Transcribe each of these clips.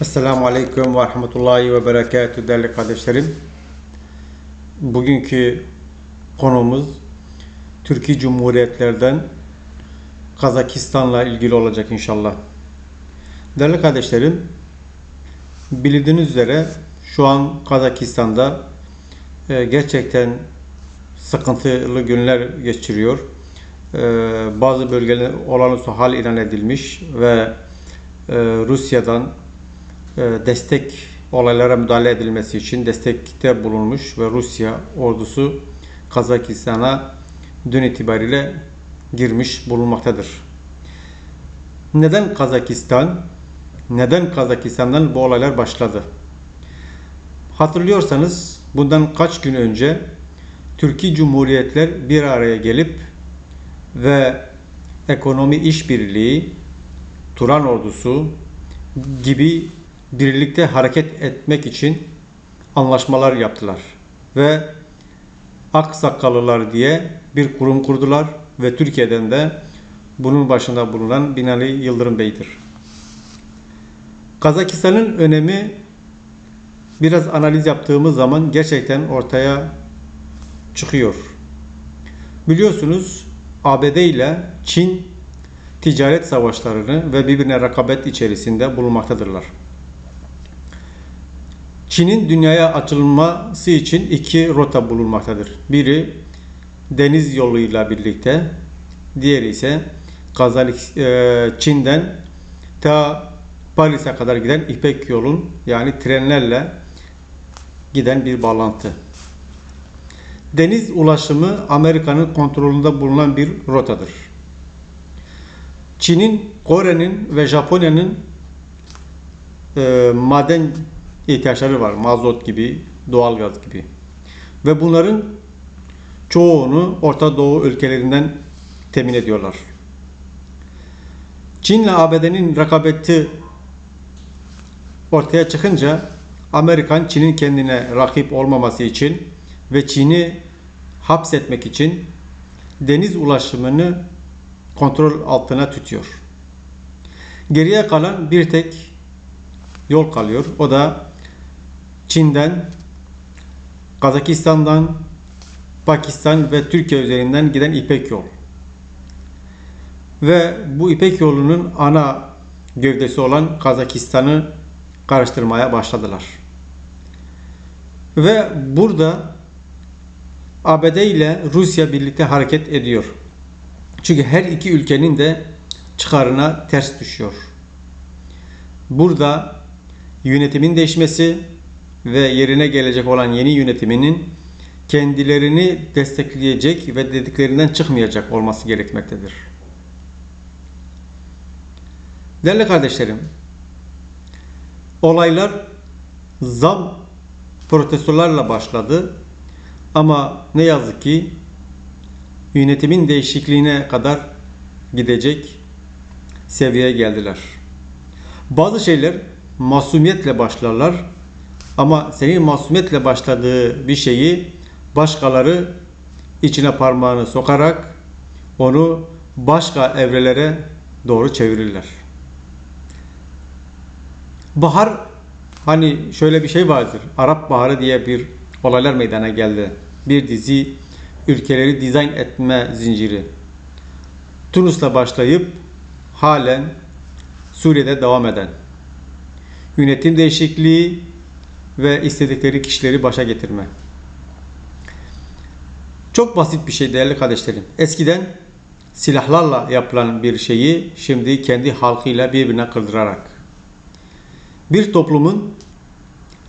Esselamu Aleyküm ve Rahmetullahi ve Berekatü değerli kardeşlerim. Bugünkü konumuz Türkiye Cumhuriyetlerden Kazakistan'la ilgili olacak inşallah. Değerli kardeşlerim, bildiğiniz üzere şu an Kazakistan'da e, gerçekten sıkıntılı günler geçiriyor. E, bazı bölgeler olağanüstü hal ilan edilmiş ve e, Rusya'dan destek olaylara müdahale edilmesi için destekte bulunmuş ve Rusya ordusu Kazakistan'a dün itibariyle girmiş bulunmaktadır. Neden Kazakistan? Neden Kazakistan'dan bu olaylar başladı? Hatırlıyorsanız bundan kaç gün önce Türkiye Cumhuriyetler bir araya gelip ve ekonomi işbirliği, Turan ordusu gibi birlikte hareket etmek için anlaşmalar yaptılar. Ve Aksakallılar diye bir kurum kurdular ve Türkiye'den de bunun başında bulunan Binali Yıldırım Bey'dir. Kazakistan'ın önemi biraz analiz yaptığımız zaman gerçekten ortaya çıkıyor. Biliyorsunuz ABD ile Çin ticaret savaşlarını ve birbirine rekabet içerisinde bulunmaktadırlar. Çin'in dünyaya açılması için iki rota bulunmaktadır. Biri deniz yoluyla birlikte, diğeri ise Kazalik, e, Çin'den ta Paris'e kadar giden İpek yolun yani trenlerle giden bir bağlantı. Deniz ulaşımı Amerika'nın kontrolünde bulunan bir rotadır. Çin'in, Kore'nin ve Japonya'nın e, maden ihtiyaçları var. Mazot gibi, doğalgaz gibi. Ve bunların çoğunu Orta Doğu ülkelerinden temin ediyorlar. Çin ile ABD'nin rekabeti ortaya çıkınca Amerikan Çin'in kendine rakip olmaması için ve Çin'i hapsetmek için deniz ulaşımını kontrol altına tutuyor. Geriye kalan bir tek yol kalıyor. O da Çin'den, Kazakistan'dan, Pakistan ve Türkiye üzerinden giden İpek yol. Ve bu İpek yolunun ana gövdesi olan Kazakistan'ı karıştırmaya başladılar. Ve burada ABD ile Rusya birlikte hareket ediyor. Çünkü her iki ülkenin de çıkarına ters düşüyor. Burada yönetimin değişmesi ve yerine gelecek olan yeni yönetiminin kendilerini destekleyecek ve dediklerinden çıkmayacak olması gerekmektedir. Değerli kardeşlerim, olaylar zam protestolarla başladı ama ne yazık ki yönetimin değişikliğine kadar gidecek seviyeye geldiler. Bazı şeyler masumiyetle başlarlar ama senin masumiyetle başladığı bir şeyi başkaları içine parmağını sokarak onu başka evrelere doğru çevirirler. Bahar hani şöyle bir şey vardır. Arap Baharı diye bir olaylar meydana geldi. Bir dizi ülkeleri dizayn etme zinciri. Tunus'la başlayıp halen Suriye'de devam eden yönetim değişikliği ve istedikleri kişileri başa getirme. Çok basit bir şey değerli kardeşlerim. Eskiden silahlarla yapılan bir şeyi şimdi kendi halkıyla birbirine kırdırarak. Bir toplumun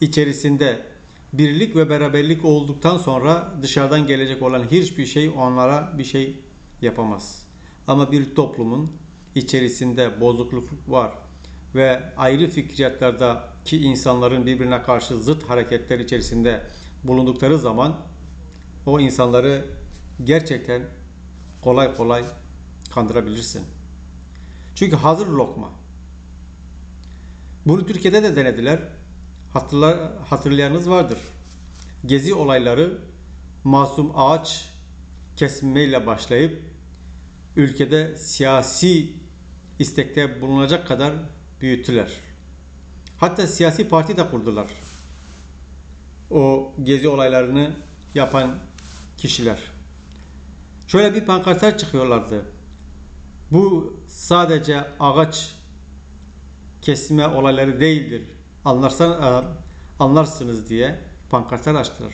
içerisinde birlik ve beraberlik olduktan sonra dışarıdan gelecek olan hiçbir şey onlara bir şey yapamaz. Ama bir toplumun içerisinde bozukluk var ve ayrı fikriyatlardaki insanların birbirine karşı zıt hareketler içerisinde bulundukları zaman o insanları gerçekten kolay kolay kandırabilirsin. Çünkü hazır lokma. Bunu Türkiye'de de denediler. Hatırlar, hatırlayanınız vardır. Gezi olayları masum ağaç kesmeyle başlayıp ülkede siyasi istekte bulunacak kadar büyüttüler. Hatta siyasi parti de kurdular. O gezi olaylarını yapan kişiler. Şöyle bir pankartlar çıkıyorlardı. Bu sadece ağaç kesme olayları değildir. Anlarsan e, anlarsınız diye pankartlar açtılar.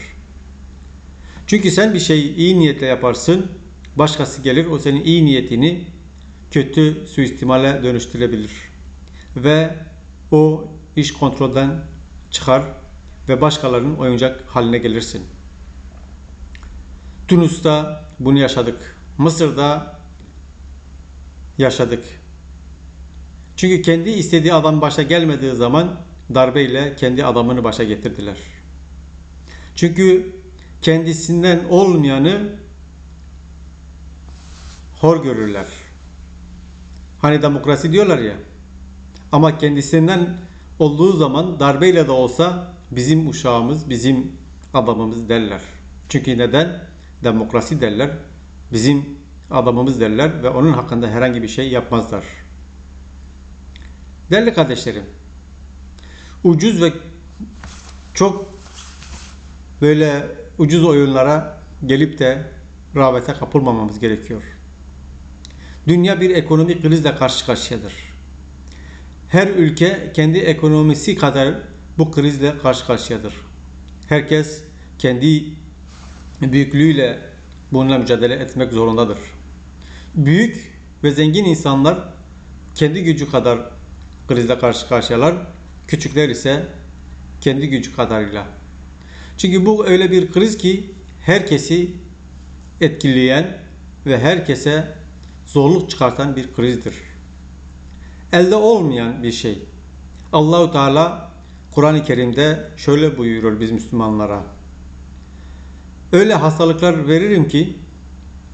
Çünkü sen bir şeyi iyi niyetle yaparsın, başkası gelir o senin iyi niyetini kötü suistimale dönüştürebilir. Ve o iş kontrolden çıkar ve başkalarının oyuncak haline gelirsin. Tunus'ta bunu yaşadık. Mısır'da yaşadık. Çünkü kendi istediği adam başa gelmediği zaman darbeyle kendi adamını başa getirdiler. Çünkü kendisinden olmayanı hor görürler. Hani demokrasi diyorlar ya. Ama kendisinden olduğu zaman darbeyle de olsa bizim uşağımız, bizim adamımız derler. Çünkü neden? Demokrasi derler. Bizim adamımız derler ve onun hakkında herhangi bir şey yapmazlar. Değerli kardeşlerim, ucuz ve çok böyle ucuz oyunlara gelip de rağbete kapılmamamız gerekiyor. Dünya bir ekonomik krizle karşı karşıyadır. Her ülke kendi ekonomisi kadar bu krizle karşı karşıyadır. Herkes kendi büyüklüğüyle bununla mücadele etmek zorundadır. Büyük ve zengin insanlar kendi gücü kadar krizle karşı karşıyalar. Küçükler ise kendi gücü kadarıyla. Çünkü bu öyle bir kriz ki herkesi etkileyen ve herkese zorluk çıkartan bir krizdir. Elde olmayan bir şey. Allahu Teala Kur'an-ı Kerim'de şöyle buyuruyor biz Müslümanlara. Öyle hastalıklar veririm ki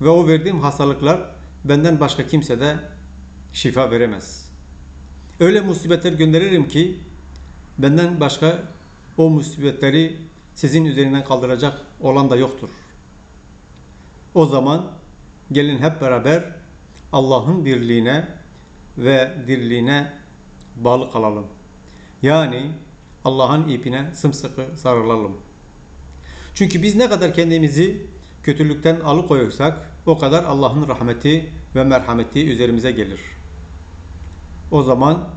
ve o verdiğim hastalıklar benden başka kimse de şifa veremez. Öyle musibetler gönderirim ki benden başka o musibetleri sizin üzerinden kaldıracak olan da yoktur. O zaman gelin hep beraber Allah'ın birliğine ve dirliğine bağlı kalalım. Yani Allah'ın ipine sımsıkı sarılalım. Çünkü biz ne kadar kendimizi kötülükten alıkoyursak o kadar Allah'ın rahmeti ve merhameti üzerimize gelir. O zaman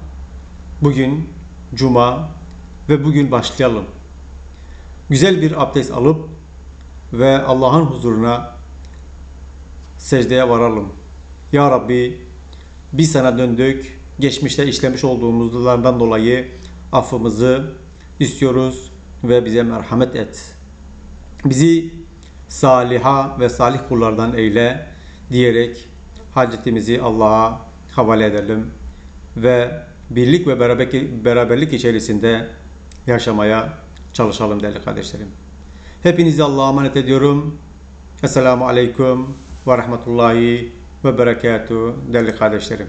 bugün cuma ve bugün başlayalım. Güzel bir abdest alıp ve Allah'ın huzuruna secdeye varalım. Ya Rabbi biz sana döndük. Geçmişte işlemiş olduğumuzlardan dolayı affımızı istiyoruz ve bize merhamet et. Bizi saliha ve salih kullardan eyle diyerek hacetimizi Allah'a havale edelim ve birlik ve beraberlik içerisinde yaşamaya çalışalım değerli kardeşlerim. Hepinizi Allah'a emanet ediyorum. Esselamu Aleyküm ve Rahmetullahi ve Berekatuhu değerli kardeşlerim.